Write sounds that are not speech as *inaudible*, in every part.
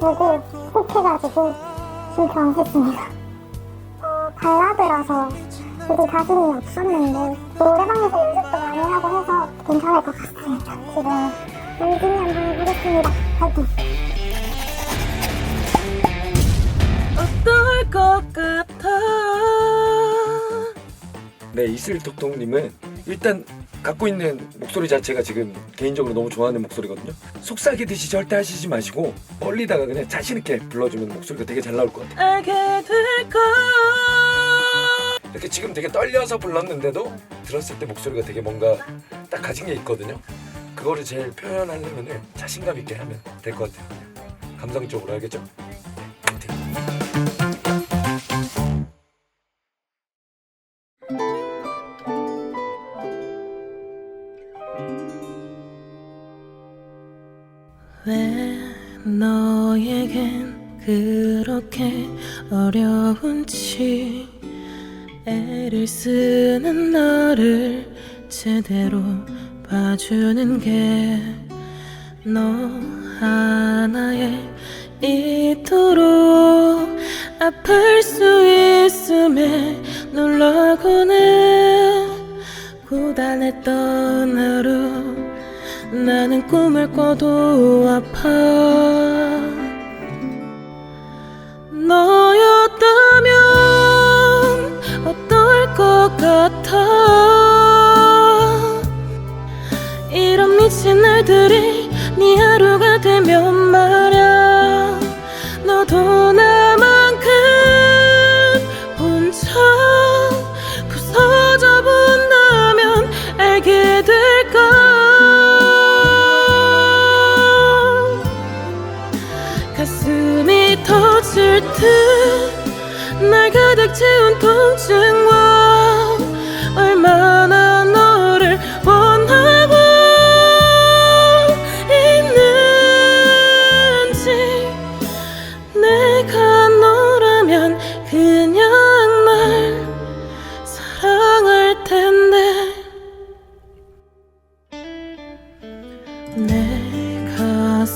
보고 혹해가지고 신청했습니다. 어, 발라드라서 되게 자신이 없었는데 노래방에서 연습도 많이 하고 해서 괜찮을 것 같습니다. 지금 열심히 한번 해보겠습니다. 파이팅! 어떨 것 같아 네, 이슬톡톡님은 일단 갖고 있는 목소리 자체가 지금 개인적으로 너무 좋아하는 목소리거든요. 속삭이듯이 절대 하시지 마시고 멀리다가 그냥 자신 있게 불러주면 목소리가 되게 잘 나올 것 같아요. 알게 될까 이렇게 지금 되게 떨려서 불렀는데도 들었을 때 목소리가 되게 뭔가 딱 가진 게 있거든요. 그거를 제일 표현하려면 자신감 있게 하면 될 것 같아요. 감성적으로 알겠죠? 왜 너에겐 그렇게 어려운지 애를 쓰는 너를 제대로 봐주는 게 너 하나에 이토록 아플 수 있음에 놀라고는 고단했던 하루 나는 꿈을 꿔도 아파. 너였다면 어떨 것 같아? 이런 미친 날들이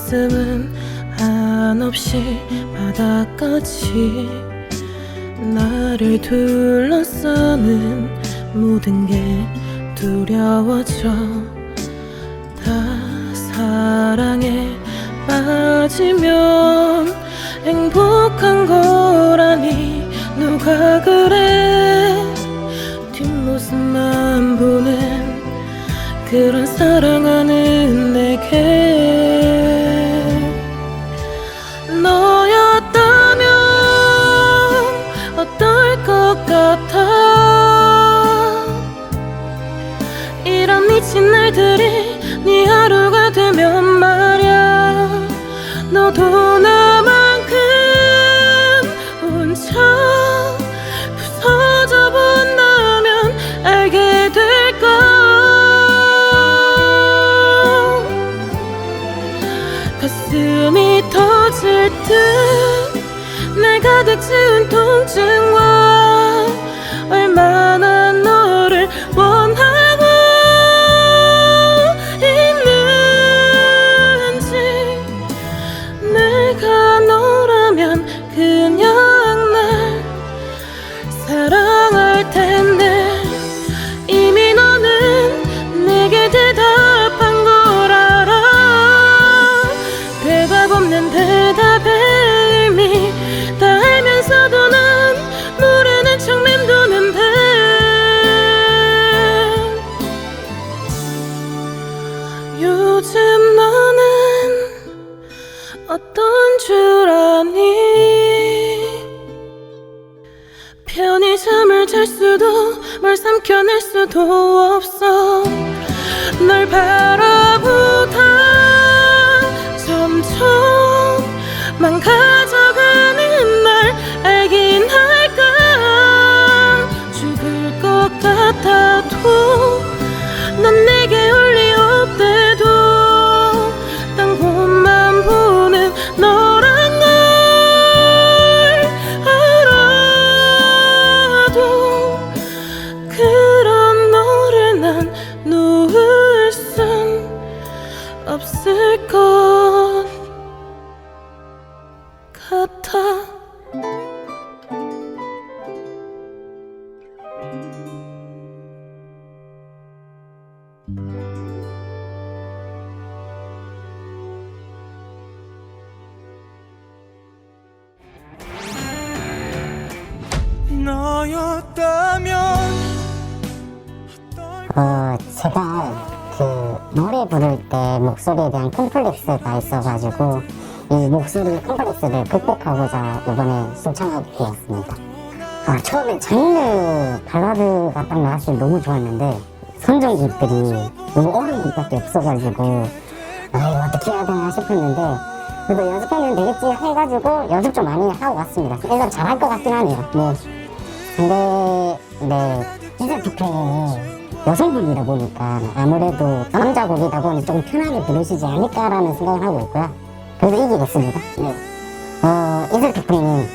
가슴은 한없이 바닥까지. 나를 둘러싸는 모든 게 두려워져. 다 사랑에 빠지면 행복한 거라니 누가 그래? 뒷모습만 보는 그런 사랑하는 너도 나만큼 혼자 부서져 본다면 알게 될까 가슴이 터질 듯 날 가득 채운 통증과 대답의 의미 다 알면서도 난 모르는 척 맴도는데. 요즘 너는 어떤 줄 아니? 편히 잠을 잘 수도 뭘 삼켜낼 수도 없어. 널 바라보다 제가 그 노래 부를 때 목소리에 대한 콤플렉스가 있어가지고 이 목소리 콤플렉스를 극복하고자 이번에 신청하게 되었습니다. 아, 처음에 장르 발라드가 딱 나왔을 때 너무 좋았는데 선정곡들이 너무 어려운 곡밖에 없어가지고 아 어떻게 해야 되나 싶었는데 그래도 연습하면 되겠지 해가지고 연습 좀 많이 하고 왔습니다. 일단 잘할 것 같긴 하네요. 뭐 근데 네 이슬 피플님이 여성분이다 보니까 아무래도 남자 곡이다 보니 조금 편하게 부르시지 않을까라는 생각을 하고 있고요. 그래서 이기겠습니다. 네. 어 이슬 피플님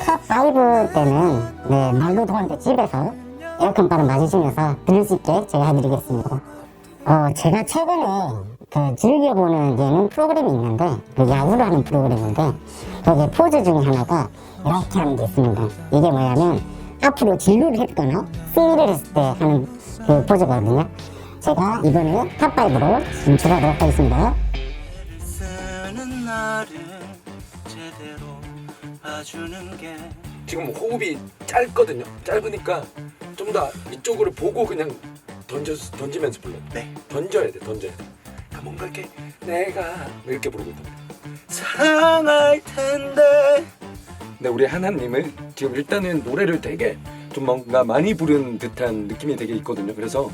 top5 때는 네 말도 더운데 집에서 에어컨 바람 맞으시면서 들을 수 있게 제가 해드리겠습니다. 어 제가 최근에 그 즐겨보는 예능 프로그램이 있는데 그 야구를 하는 프로그램인데 거기에 포즈 중에 하나가 이렇게 하는 게 있습니다. 이게 뭐냐면 앞으로 진루를 했거나 승리를 했을 때 하는 그 포즈거든요. 제가 이번에 탑5로 진출하도록 하겠습니다. 지금 호흡이 짧거든요. 짧으니까 좀 더 이쪽으로 보고 그냥 던져 던지면서 불러. 네. 던져야 돼, 던져야 돼. 그러니까 뭔가 이렇게 내가 이렇게 부르고 말이야. 사랑할 텐데 근데 우리 하나님은 지금 일단은 노래를 되게 좀 뭔가 많이 부른 듯한 느낌이 되게 있거든요. 그래서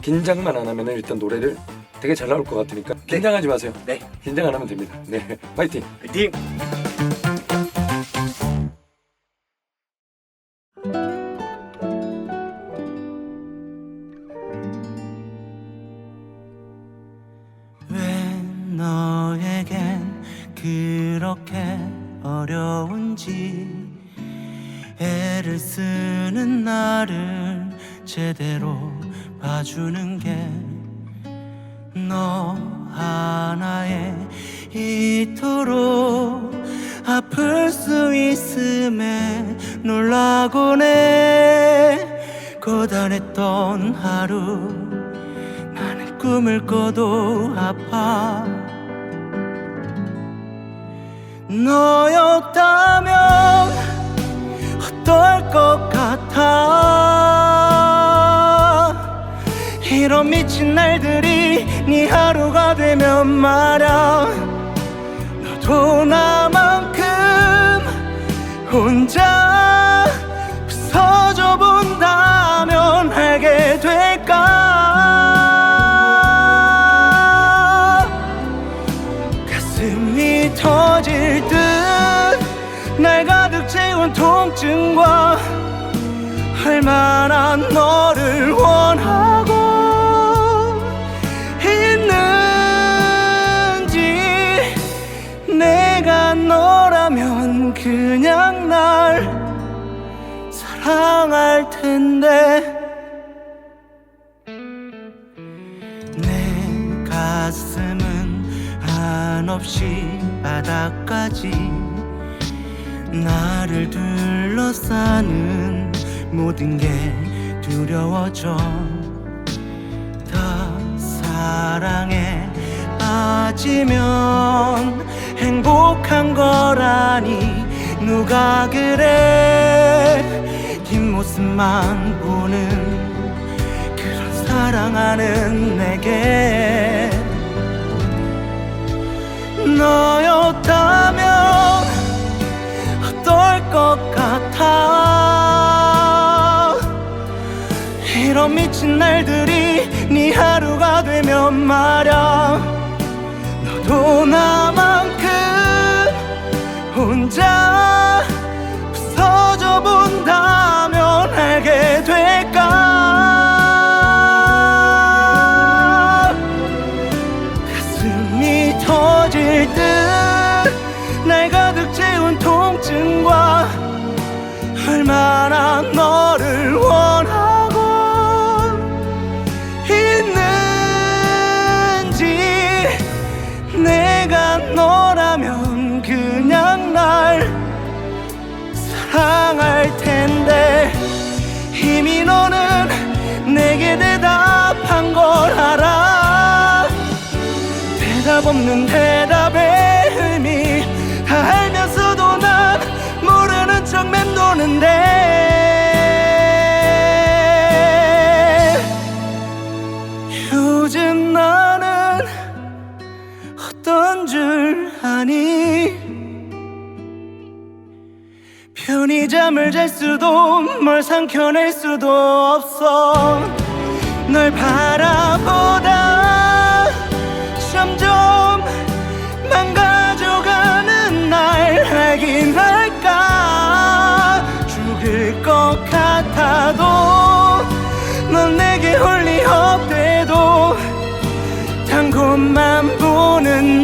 긴장만 안 하면 일단 노래를 되게 잘 나올 것 같으니까 긴장하지 마세요. 네 긴장 안 하면 됩니다. 네, 파이팅. *laughs* 화이팅 제대로 봐주는 게 너 하나에 이토록 아플 수 있음에 놀라곤 해 고단했던 하루 나는 꿈을 꿔도 아파. 너였다면 네 하루가 되면 말야 너도 나만큼 혼자 부서져 본다면 알게 될까? 가슴이 터질 듯 날 가득 채운 통증과 얼마나 너를 원하 날 사랑할 텐데. 내 가슴은 한없이 바닥까지 나를 둘러싸는 모든 게 두려워져. 더 사랑에 빠지면 행복한 거라니 누가 그래? 뒷모습만 보는 그런 사랑하는 내게. 너였다면 어떨 것 같아? 이런 미친 날들이 네 하루가 되면 말야. 너도 나만 본다면 알게 될까? 가슴이 터질 듯날 가득 채운 통증과 얼마나 너를 원하 하니 편히 잠을 잘 수도 뭘 삼켜낼 수도 없어. 널 바라보다 점점 망가져가는 날 알긴 할까? 죽을 것 같아도 넌 내게 홀리 없대도 단 곳만 보는